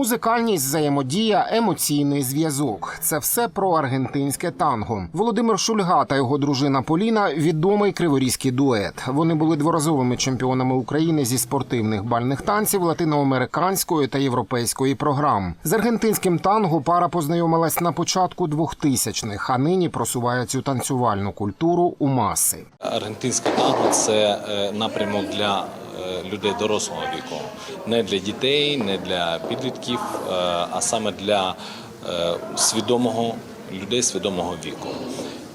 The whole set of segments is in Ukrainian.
Музикальність, взаємодія, емоційний зв'язок це все про аргентинське танго. Володимир Шульга та його дружина Поліна відомий криворізький дует. Вони були дворазовими чемпіонами України зі спортивних бальних танців латиноамериканської та європейської програм. З аргентинським танго пара познайомилась на початку 2000-х, а нині просуває цю танцювальну культуру у маси. Аргентинське танго це е, напрямок для людей дорослого віку, не для дітей, не для підлітків, е, а саме для е, свідомого людей свідомого віку.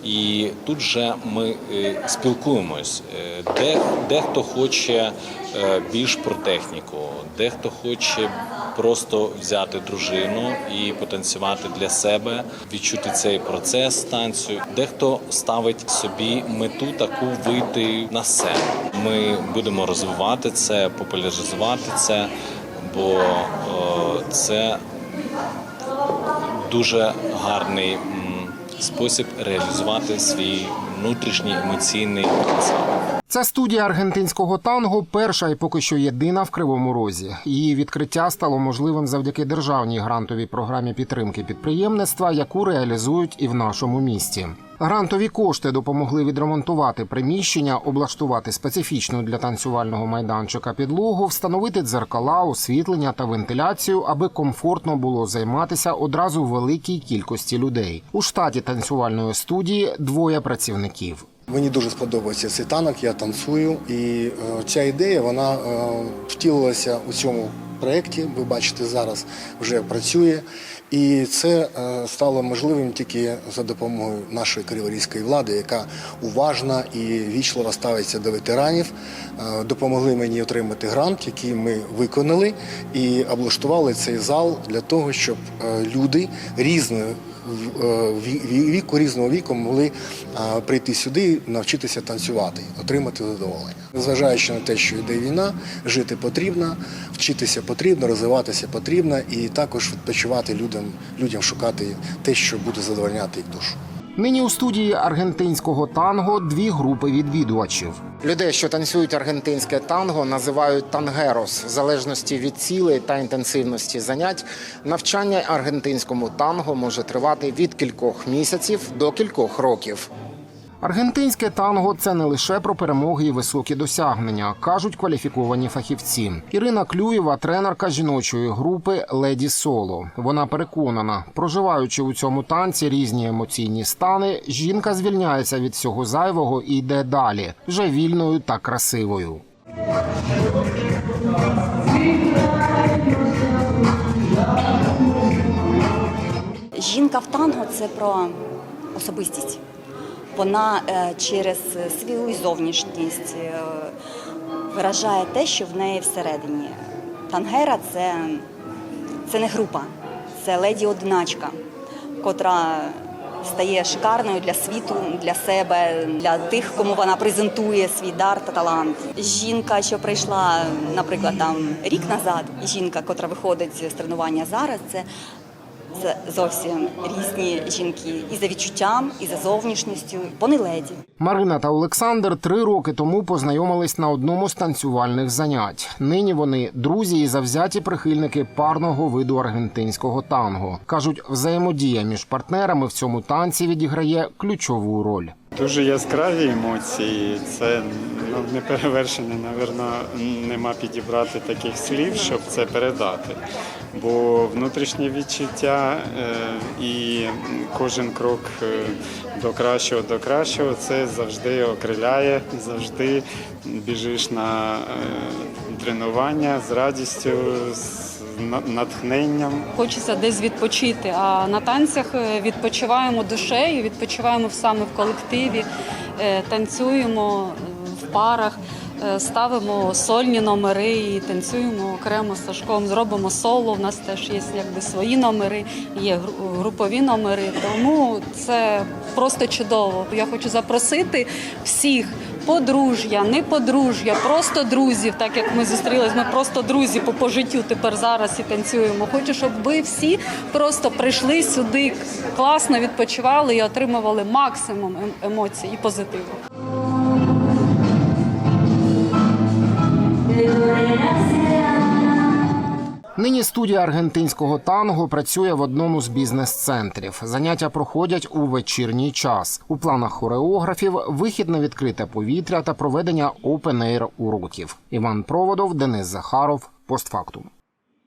І тут же ми е, спілкуємось. Е, Де, дехто хоче е, більш про техніку, дехто хоче просто взяти дружину і потанцювати для себе, відчути цей процес танцю. Дехто ставить собі мету таку вийти на сцену. Ми будемо розвивати це, популяризувати це, бо це дуже гарний спосіб реалізувати свій внутрішній емоційний потенціал. Ця студія аргентинського танго перша і поки що єдина в Кривому Розі. Її відкриття стало можливим завдяки державній грантовій програмі підтримки підприємництва, яку реалізують і в нашому місті. Грантові кошти допомогли відремонтувати приміщення, облаштувати специфічну для танцювального майданчика підлогу, встановити дзеркала, освітлення та вентиляцію, аби комфортно було займатися одразу великій кількості людей. У штаті танцювальної студії двоє працівників. Мені дуже сподобається цей танок, я танцюю, і е, ця ідея вона е, втілилася у цьому проєкті. Ви бачите, зараз вже працює. І це е, стало можливим тільки за допомогою нашої криворізької влади, яка уважна і вічливо ставиться до ветеранів. Допомогли мені отримати грант, який ми виконали, і облаштували цей зал для того, щоб люди різної віку різного віку могли прийти сюди навчитися танцювати, отримати задоволення. Незважаючи на те, що йде війна, жити потрібно, вчитися потрібно, розвиватися потрібно, і також відпочивати людям, людям шукати те, що буде задовольняти їх душу. Нині у студії аргентинського танго дві групи відвідувачів. Людей, що танцюють аргентинське танго, називають тангерос в залежності від цілей та інтенсивності занять. Навчання аргентинському танго може тривати від кількох місяців до кількох років. Аргентинське танго це не лише про перемоги і високі досягнення, кажуть кваліфіковані фахівці. Ірина Клюєва, тренерка жіночої групи Леді Соло. Вона переконана, проживаючи у цьому танці різні емоційні стани, жінка звільняється від всього зайвого і йде далі, вже вільною та красивою. Жінка в танго це про особистість. Вона е, через свою зовнішність е, виражає те, що в неї всередині. Тангера це, це не група, це леді-одиначка, котра стає шикарною для світу, для себе, для тих, кому вона презентує свій дар та талант. Жінка, що прийшла, наприклад, там рік назад, жінка, котра виходить з тренування зараз, це це зовсім різні жінки і за відчуттям, і за зовнішністю. Вони леді. Марина та Олександр три роки тому познайомились на одному з танцювальних занять. Нині вони друзі і завзяті прихильники парного виду аргентинського танго. кажуть, взаємодія між партнерами в цьому танці відіграє ключову роль. Дуже яскраві емоції. Це ну, не перевершення, напевно, нема підібрати таких слів, щоб це передати. Бо внутрішнє відчуття е, і кожен крок е, до кращого, до кращого це завжди окриляє, завжди біжиш на е, тренування з радістю, з на- натхненням. Хочеться десь відпочити. А на танцях е, відпочиваємо душею, відпочиваємо саме в колективі, е, танцюємо в парах, е, ставимо сольні номери і танцюємо окремо з Сашком. Зробимо соло. У нас теж є якби свої номери, є гру- групові номери. Тому це просто чудово. Я хочу запросити всіх. Подружжя, не подружжя, просто друзів, так як ми зустрілись, ми просто друзі по, по життю тепер зараз і танцюємо. Хочу, щоб ви всі просто прийшли сюди, класно відпочивали і отримували максимум ем- емоцій і позитиву. Нині студія аргентинського танго працює в одному з бізнес-центрів. Заняття проходять у вечірній час. У планах хореографів вихід на відкрите повітря та проведення опен-ейр уроків. Іван Проводов, Денис Захаров, постфактум.